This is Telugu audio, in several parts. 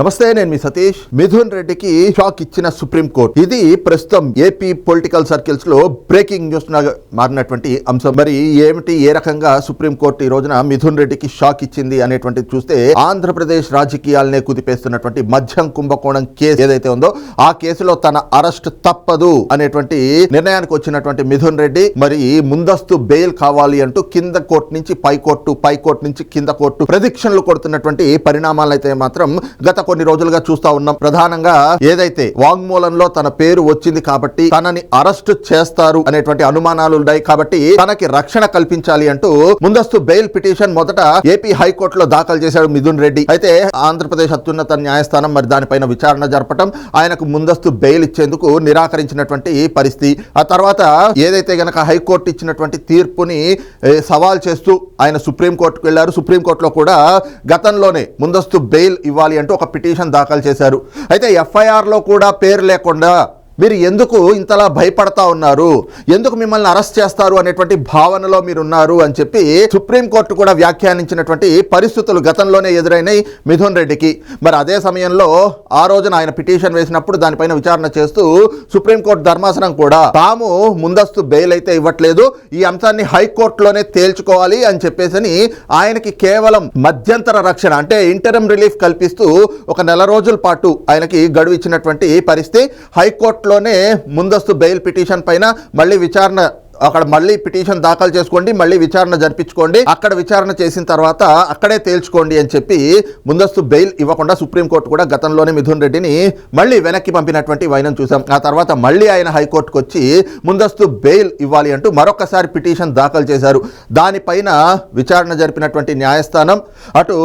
నమస్తే నేను మీ సతీష్. మిథున్ రెడ్డికి షాక్ ఇచ్చిన సుప్రీం కోర్టు. ఇది ప్రస్తుతం ఏపీ పొలిటికల్ సర్కిల్స్లో బ్రేకింగ్ న్యూస్ మారినటువంటి అంశం. మరి ఏమిటి ఏ రకంగా సుప్రీం కోర్టు ఈ రోజున మిథున్ రెడ్డికి షాక్ ఇచ్చింది అనేటువంటిది చూస్తే ఆంధ్రప్రదేశ్ రాజకీయాలనే కుదిపేస్తున్నటువంటి మధ్యం కుంభకోణం కేసు ఏదైతే ఉందో ఆ కేసులో తన అరెస్ట్ తప్పదు అనేటువంటి నిర్ణయానికి వచ్చినటువంటి మిథున్ రెడ్డి మరి ముందస్తు బెయిల్ కావాలి అంటూ కింద కోర్టు నుంచి పై కోర్టు పై కోర్టు నుంచి కింద కోర్టు ప్రదక్షిణలు కొడుతున్నటువంటి పరిణామాలైతే మాత్రం గత కొన్ని రోజులుగా చూస్తా ఉన్నాం. ప్రధానంగా ఏదైతే వాంగ్మూలంలో తన పేరు వచ్చింది కాబట్టి తనని అరెస్ట్ చేస్తారు అనేటువంటి అనుమానాలు ఉన్నాయి కాబట్టి తనకి రక్షణ కల్పించాలి అంటూ ముందస్తు బెయిల్ పిటిషన్ మొదట ఏపీ హైకోర్టులో దాఖలు చేశాడు మిథున్ రెడ్డి. అయితే ఆంధ్రప్రదేశ్ అత్యున్నత న్యాయస్థానం మరి దానిపైన విచారణ జరపటం ఆయనకు ముందస్తు బెయిల్ ఇచ్చేందుకు నిరాకరించినటువంటి పరిస్థితి. ఆ తర్వాత ఏదైతే గనక హైకోర్టు ఇచ్చినటువంటి తీర్పుని సవాల్ చేస్తూ ఆయన సుప్రీంకోర్టుకు వెళ్ళారు. సుప్రీంకోర్టులో కూడా గతంలోనే ముందస్తు బెయిల్ ఇవ్వాలి అంటూ ఒక పిటిషన్ దాఖలు చేశారు. అయితే ఎఫ్ఐఆర్లో కూడా పేరు లేకుండా మీరు ఎందుకు ఇంతలా భయపడతా ఉన్నారు? ఎందుకు మిమ్మల్ని అరెస్ట్ చేస్తారు అనేటువంటి భావనలో మీరు ఉన్నారు అని చెప్పి సుప్రీంకోర్టు కూడా వ్యాఖ్యానించినటువంటి పరిస్థితులు గతంలోనే ఎదురైనాయి మిథున్ రెడ్డికి. మరి అదే సమయంలో ఆ రోజున ఆయన పిటిషన్ వేసినప్పుడు దానిపైన విచారణ చేస్తూ సుప్రీంకోర్టు ధర్మాసనం కూడా తాము ముందస్తు బెయిల్ అయితే ఇవ్వట్లేదు ఈ అంశాన్ని హైకోర్టులోనే తేల్చుకోవాలి అని చెప్పేసి ఆయనకి కేవలం మధ్యంతర రక్షణ అంటే ఇంటరం రిలీఫ్ కల్పిస్తూ ఒక నెల రోజుల పాటు ఆయనకి గడువు ఇచ్చినటువంటి పరిస్థితి. హైకోర్టు కోర్టులోనే ముందస్తు బెయిల్ పిటిషన్ పైన మళ్ళీ విచారణ అక్కడ మళ్ళీ పిటిషన్ దాఖలు చేసుకోండి మళ్ళీ విచారణ జరిపించుకోండి అక్కడ విచారణ చేసిన తర్వాత అక్కడే తేల్చుకోండి అని చెప్పి ముందస్తు బెయిల్ ఇవ్వకుండా సుప్రీంకోర్టు కూడా గతంలోనే మిథున్ రెడ్డిని మళ్ళీ వెనక్కి పంపినటువంటి వైనం చూసాం. ఆ తర్వాత మళ్ళీ ఆయన హైకోర్టుకు వచ్చి ముందస్తు బెయిల్ ఇవ్వాలి అంటూ మరొకసారి పిటిషన్ దాఖలు చేశారు. దానిపైన విచారణ జరిపినటువంటి న్యాయస్థానం అటు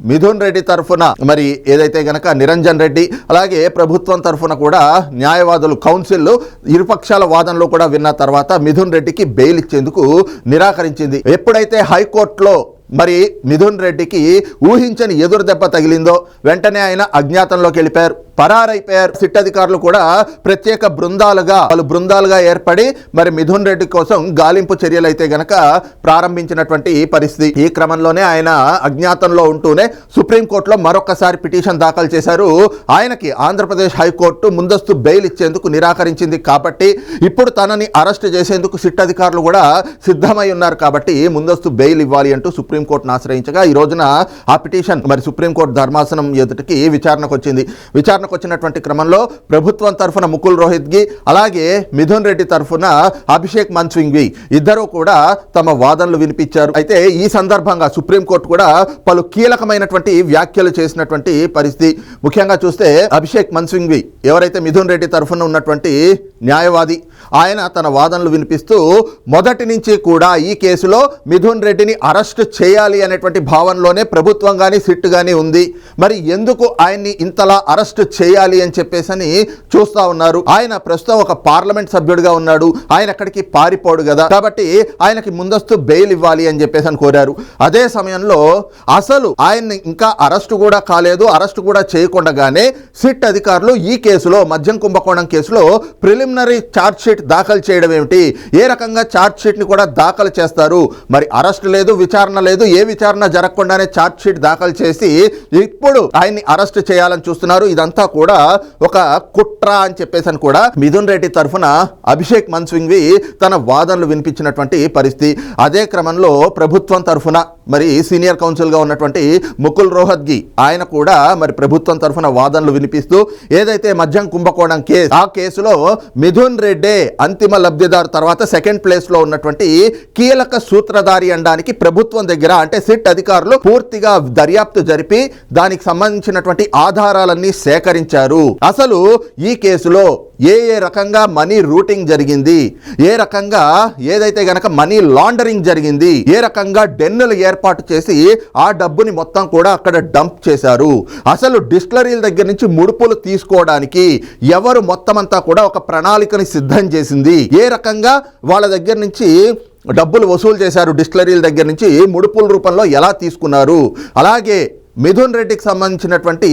మిథున్ రెడ్డి తరఫున మరి ఏదైతే గనక నిరంజన్ రెడ్డి అలాగే ప్రభుత్వం తరఫున కూడా న్యాయవాదులు కౌన్సిల్ ఇరుపక్షాల వాదనలు కూడా విన్న తర్వాత మిథున్ రెడ్డికి బెయిల్ ఇచ్చేందుకు నిరాకరించింది. ఎప్పుడైతే హైకోర్టులో మరి మిథున్ రెడ్డికి ఊహించని ఎదురు దెబ్బ తగిలిందో వెంటనే ఆయన అజ్ఞాతంలోకి వెళ్ళిపోయారు. పరారైపోయారు. సిట్ అధికారులు కూడా ప్రత్యేక బృందాలుగా వాళ్ళు బృందాలుగా ఏర్పడి మరి మిథున్ రెడ్డి కోసం గాలింపు చర్యలు అయితే గనక ప్రారంభించినటువంటి పరిస్థితి. ఈ క్రమంలోనే ఆయన అజ్ఞాతంలో ఉంటూనే సుప్రీంకోర్టులో మరొకసారి పిటిషన్ దాఖలు చేశారు. ఆయనకి ఆంధ్రప్రదేశ్ హైకోర్టు ముందస్తు బెయిల్ ఇచ్చేందుకు నిరాకరించింది కాబట్టి ఇప్పుడు తనని అరెస్ట్ చేసేందుకు సిట్ అధికారులు కూడా సిద్ధమై ఉన్నారు కాబట్టి ముందస్తు బెయిల్ ఇవ్వాలి అంటూ సుప్రీంకోర్టును ఆశ్రయించగా ఈ రోజున ఆ పిటిషన్ మరి సుప్రీంకోర్టు ధర్మాసనం ఎదుటికి విచారణకు వచ్చింది విచారణకు వచ్చినటువంటి క్రమంలో ప్రభుత్వం తరఫున ముకుల్ రోహిత్గి అలాగే మిథున్ రెడ్డి తరఫున అభిషేక్ మన్సింగ్వి ఇద్దరు కూడా తమ వాదనలు వినిపించారు. అయితే ఈ సందర్భంగా సుప్రీంకోర్టు కూడా పలు కీలకమైనటువంటి వ్యాఖ్యలు చేసినటువంటి పరిస్థితి. ముఖ్యంగా చూస్తే అభిషేక్ మన్సింగ్వి ఎవరైతే మిథున్ రెడ్డి తరఫున ఉన్నటువంటి న్యాయవాది ఆయన తన వాదనలు వినిపిస్తూ మొదటి నుంచి కూడా ఈ కేసులో మిథున్ రెడ్డిని అరెస్ట్ చేయాలి అనేటువంటి భావనలోనే ప్రభుత్వం కానీ సిట్ కానీ ఉంది. మరి ఎందుకు ఆయన్ని ఇంతలా అరెస్ట్ చేయాలి అని చెప్పేసి చూస్తా ఉన్నారు. ఆయన ప్రస్తుతం ఒక పార్లమెంట్ సభ్యుడిగా ఉన్నాడు. ఆయన అక్కడికి పారిపోడు కదా కాబట్టి ఆయనకి ముందస్తు బెయిల్ ఇవ్వాలి అని చెప్పేసి అని కోరారు. అదే సమయంలో అసలు ఆయన్ని ఇంకా అరెస్ట్ కూడా కాలేదు. అరెస్ట్ కూడా చేయకుండానే సిట్ అధికారులు ఈ కేసులో మద్యం కుంభకోణం కేసులో ప్రిలిమినరీ ఛార్జ్ షీట్ దాఖలు చేయడం ఏమిటి? ఏ రకంగా ఛార్జ్ షీట్ని కూడా దాఖలు చేస్తారు? మరి అరెస్ట్ లేదు విచారణ లేదు ఏ విచారణ జరగకుండానే ఛార్జ్ షీట్ దాఖలు చేసి ఇప్పుడు ఆయన్ని అరెస్ట్ చేయాలని చూస్తున్నారు. ఇదంతా కూడా ఒక కుట్ర అని చెప్పేసి అని కూడా మిథున్ రెడ్డి తరఫున అభిషేక్ మన్సింగ్వి తన వాదనలు వినిపించినటువంటి పరిస్థితి. అదే క్రమంలో ప్రభుత్వం తరఫున మరి సీనియర్ కౌన్సిల్గా ఉన్నటువంటి ముకుల్ రోహత్గి ఆయన కూడా మరి ప్రభుత్వం తరఫున వాదనలు వినిపిస్తూ ఏదైతే మద్యం కుంభకోణం కేసు ఆ కేసులో మిథున్ రెడ్డే అంతిమ లబ్ధిదారు తర్వాత సెకండ్ ప్లేస్లో ఉన్నటువంటి కీలక సూత్రధారి అనడానికి ప్రభుత్వం దగ్గర అంటే సిట్ అధికారులు పూర్తిగా దర్యాప్తు జరిపి దానికి సంబంధించినటువంటి ఆధారాలన్నీ సేకరించారు. అసలు ఈ కేసులో ఏ ఏ రకంగా మనీ రూటింగ్ జరిగింది? ఏ రకంగా ఏదైతే గనక మనీ లాండరింగ్ జరిగింది? ఏ రకంగా డెన్నులు ఏర్పాటు చేసి ఆ డబ్బుని మొత్తం కూడా అక్కడ డంప్ చేశారు? అసలు డిస్టిలరీల దగ్గర నుంచి ముడుపులు తీసుకోవడానికి ఎవరు మొత్తం అంతా కూడా ఒక ప్రణాళికని సిద్ధం చేసింది? ఏ రకంగా వాళ్ళ దగ్గర నుంచి డబ్బులు వసూలు చేశారు? డిస్టిలరీల దగ్గర నుంచి ముడుపుల రూపంలో ఎలా తీసుకున్నారు? అలాగే మిథున్ రెడ్డికి సంబంధించినటువంటి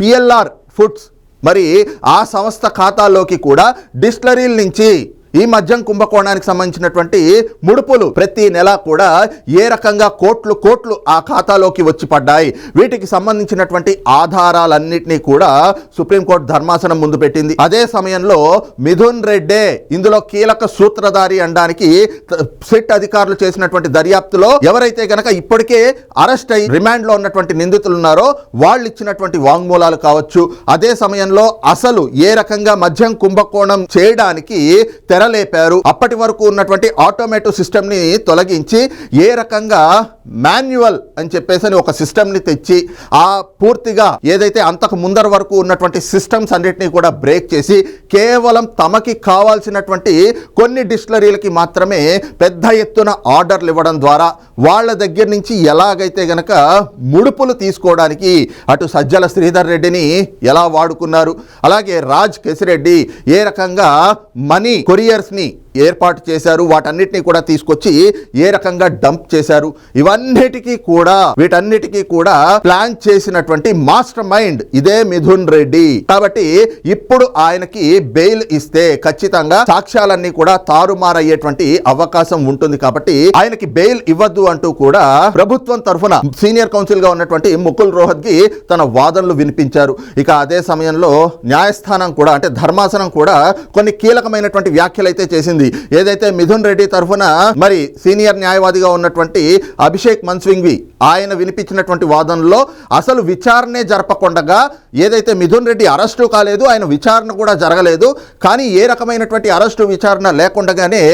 పిఎల్ఆర్ ఫుడ్స్ మరి ఆ సంస్థ ఖాతాలోకి కూడా డిస్టిలరీల నుంచి ఈ మద్యం కుంభకోణానికి సంబంధించినటువంటి ముడుపులు ప్రతి నెల కూడా ఏ రకంగా కోట్లు కోట్లు ఆ ఖాతాలోకి వచ్చి పడ్డాయి. వీటికి సంబంధించినటువంటి ఆధారాలన్నింటినీ కూడా సుప్రీంకోర్టు ధర్మాసనం ముందు పెట్టింది. అదే సమయంలో మిథున్ రెడ్డే ఇందులో కీలక సూత్రధారి అనడానికి సిట్ అధికారులు చేసినటువంటి దర్యాప్తులో ఎవరైతే గనక ఇప్పటికే అరెస్ట్ అయి రిమాండ్లో ఉన్నటువంటి నిందితులు ఉన్నారో వాళ్ళు ఇచ్చినటువంటి వాంగ్మూలాలు కావచ్చు. అదే సమయంలో అసలు ఏ రకంగా మద్యం కుంభకోణం చేయడానికి తెరలేపారు. అప్పటి వరకు ఉన్నటువంటి ఆటోమేటివ్ సిస్టమ్ని తొలగించి ఏ రకంగా మాన్యువల్ అని చెప్పేసి అని ఒక సిస్టమ్ని తెచ్చి ఆ పూర్తిగా ఏదైతే అంతకు ముందర వరకు ఉన్నటువంటి సిస్టమ్స్ అన్నిటినీ కూడా బ్రేక్ చేసి కేవలం తమకి కావాల్సినటువంటి కొన్ని డిస్టిలరీలకి మాత్రమే పెద్ద ఎత్తున ఆర్డర్లు ఇవ్వడం ద్వారా వాళ్ళ దగ్గర నుంచి ఎలాగైతే గనక ముడుపులు తీసుకోవడానికి అటు సజ్జల శ్రీధర్ రెడ్డిని ఎలా వాడుకున్నారు అలాగే రాజ్ కెసిరెడ్డి ఏ రకంగా మనీ కొరియర్స్ని ఏర్పాటు చేశారు. వాటన్నిటిని కూడా తీసుకొచ్చి ఏ రకంగా డంప్ చేశారు. ఇవన్నిటికీ కూడా వీటన్నిటికీ కూడా ప్లాన్ చేసినటువంటి మాస్టర్ మైండ్ ఇదే మిథున్ రెడ్డి. కాబట్టి ఇప్పుడు ఆయనకి బెయిల్ ఇస్తే ఖచ్చితంగా సాక్ష్యాలన్నీ కూడా తారుమారయ్యేటువంటి అవకాశం ఉంటుంది. కాబట్టి ఆయనకి బెయిల్ ఇవ్వద్దు అంటూ కూడా ప్రభుత్వం తరఫున సీనియర్ కౌన్సిల్గా ఉన్నటువంటి ముకుల్ రోహత్కి తన వాదనలు వినిపించారు. ఇక అదే సమయంలో న్యాయస్థానం కూడా అంటే ధర్మాసనం కూడా కొన్ని కీలకమైనటువంటి వ్యాఖ్యలు అయితే చేసింది. ఏదైతే మిథున్ రెడ్డి తరఫున మరి సీనియర్ న్యాయవాదిగా ఉన్నటువంటి అభిషేక్ మన్స్వింగ్వి ఆయన వినిపించినటువంటి వాదనలో అసలు విచారణే జరపకుండగా ఏదైతే మిథున్ రెడ్డి అరెస్టు కాలేదు ఆయన విచారణ కూడా జరగలేదు. కానీ ఏ రకమైనటువంటి అరెస్టు విచారణ లేకుండగానే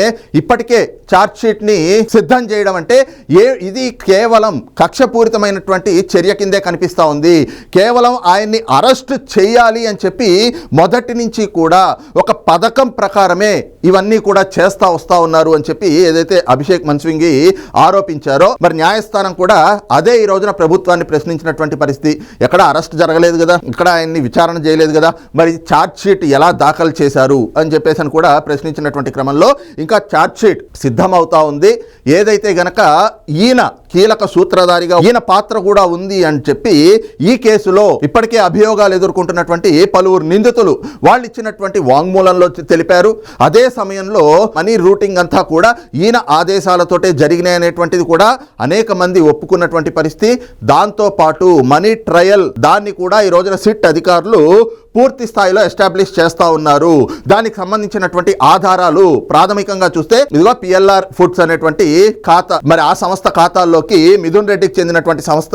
ఇప్పటికే ఛార్జ్షీట్ని ని సిద్ధం చేయడం అంటే ఏ ఇది కేవలం కక్షపూరితమైనటువంటి చర్య కిందే కనిపిస్తూ ఉంది. కేవలం ఆయన్ని అరెస్ట్ చేయాలి అని చెప్పి మొదటి నుంచి కూడా ఒక పథకం ప్రకారమే ఇవన్నీ కూడా చేస్తా వస్తా ఉన్నారు అని చెప్పి ఏదైతే అభిషేక్ మన్స్వింగి ఆరోపించారో మరి న్యాయస్థానం కూడా అదే ఈ రోజున ప్రభుత్వాన్ని ప్రశ్నించినటువంటి పరిస్థితి. ఎక్కడ అరెస్ట్ జరగలేదు కదా ఇక్కడ ఆయన్ని విచారణ చేయలేదు కదా మరి ఛార్జ్ షీట్ ఎలా దాఖలు చేశారు అని చెప్పేసి అని కూడా ప్రశ్నించినటువంటి క్రమంలో ఇంకా ఛార్జ్ షీట్ సిద్ధమవుతా ఉంది. ఏదైతే గనక ఈయన కీలక సూత్రధారిగా ఈయన పాత్ర కూడా ఉంది అని చెప్పి ఈ కేసులో ఇప్పటికే అభియోగాలు ఎదుర్కొంటున్నటువంటి పలువురు నిందితులు వాళ్ళు ఇచ్చినటువంటి వాంగ్మూలంలో తెలిపారు. అదే సమయంలో మనీ రూటింగ్ అంతా కూడా ఈయన ఆదేశాలతోటే జరిగినాయి అనేటువంటిది కూడా అనేక మంది ఒప్పుకున్నటువంటి పరిస్థితి. దాంతో పాటు మనీ ట్రయల్ దాన్ని కూడా ఈ రోజున సిట్ అధికారులు పూర్తి స్థాయిలో ఎస్టాబ్లిష్ చేస్తూ ఉన్నారు. దానికి సంబంధించినటువంటి ఆధారాలు ప్రాథమికంగా చూస్తే ఇదిగో పిఎల్ఆర్ ఫుడ్స్ అనేటువంటి ఖాతా. మరి ఆ సంస్థ ఖాతాల్లోకి మిథున్ రెడ్డికి చెందినటువంటి సంస్థ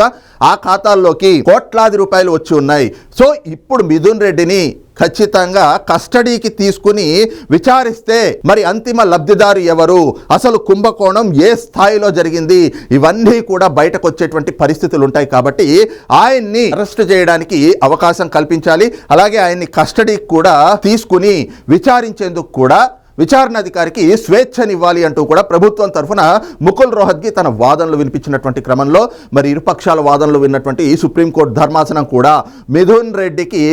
ఆ ఖాతాల్లోకి కోట్లాది రూపాయలు వచ్చి ఉన్నాయి. సో ఇప్పుడు మిథున్ రెడ్డిని ఖచ్చితంగా కస్టడీకి తీసుకుని విచారిస్తే మరి అంతిమ లబ్ధిదారు ఎవరు? అసలు కుంభకోణం ఏ స్థాయిలో జరిగింది? ఇవన్నీ కూడా బయటకు వచ్చేటువంటి పరిస్థితులు ఉంటాయి కాబట్టి ఆయన్ని అరెస్ట్ చేయడానికి అవకాశం కల్పించాలి. అలాగే ఆయన్ని కస్టడీకి కూడా తీసుకుని విచారించేందుకు కూడా విచారణ అధికారికి స్వేచ్ఛనివ్వాలి అంటూ కూడా ప్రభుత్వం తరఫున ముకుల్ రోహత్కి తన వాదనలు వినిపించినటువంటి క్రమంలో మరి ఇరుపక్షాల వాదనలు విన్నటువంటి సుప్రీంకోర్టు ధర్మాసనం కూడా మిథున్ రెడ్డికి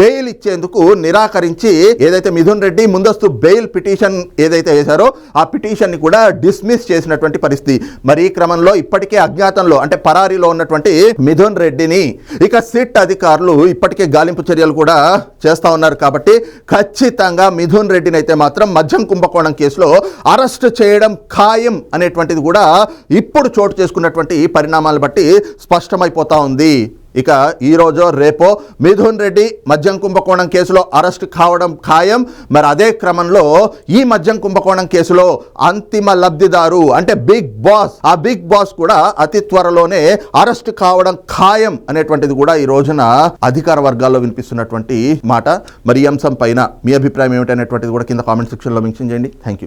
బెయిల్ ఇచ్చేందుకు నిరాకరించి ఏదైతే మిథున్ రెడ్డి ముందస్తు బెయిల్ పిటిషన్ ఏదైతే వేశారో ఆ పిటిషన్ని కూడా డిస్మిస్ చేసినటువంటి పరిస్థితి. మరి ఈ క్రమంలో ఇప్పటికే అజ్ఞాతంలో అంటే పరారీలో ఉన్నటువంటి మిథున్ రెడ్డిని ఇక సిట్ అధికారులు ఇప్పటికే గాలింపు చర్యలు కూడా చేస్తూ ఉన్నారు కాబట్టి ఖచ్చితంగా మిథున్ రెడ్డిని అయితే మాత్రం మద్యం కుంభకోణం కేసులో అరెస్ట్ చేయడం ఖాయం అనేటువంటిది కూడా ఇప్పుడు చోటు చేసుకున్నటువంటి పరిణామాలు బట్టి స్పష్టమైపోతా ఉంది. ఇక ఈ రోజు రేపో మిథున్ రెడ్డి మద్యం కుంభకోణం కేసులో అరెస్ట్ కావడం ఖాయం. మరి అదే క్రమంలో ఈ మద్యం కుంభకోణం కేసులో అంతిమ లబ్ధిదారు అంటే బిగ్ బాస్ ఆ బిగ్ బాస్ కూడా అతి త్వరలోనే అరెస్ట్ కావడం ఖాయం అనేటువంటిది కూడా ఈ రోజున అధికార వర్గాల్లో వినిపిస్తున్నటువంటి మాట. మరి ఈ అంశం పైన మీ అభిప్రాయం ఏమిటనేటువంటిది కూడా కింద కామెంట్ సెక్షన్లో మెన్షన్ చేయండి. Thank you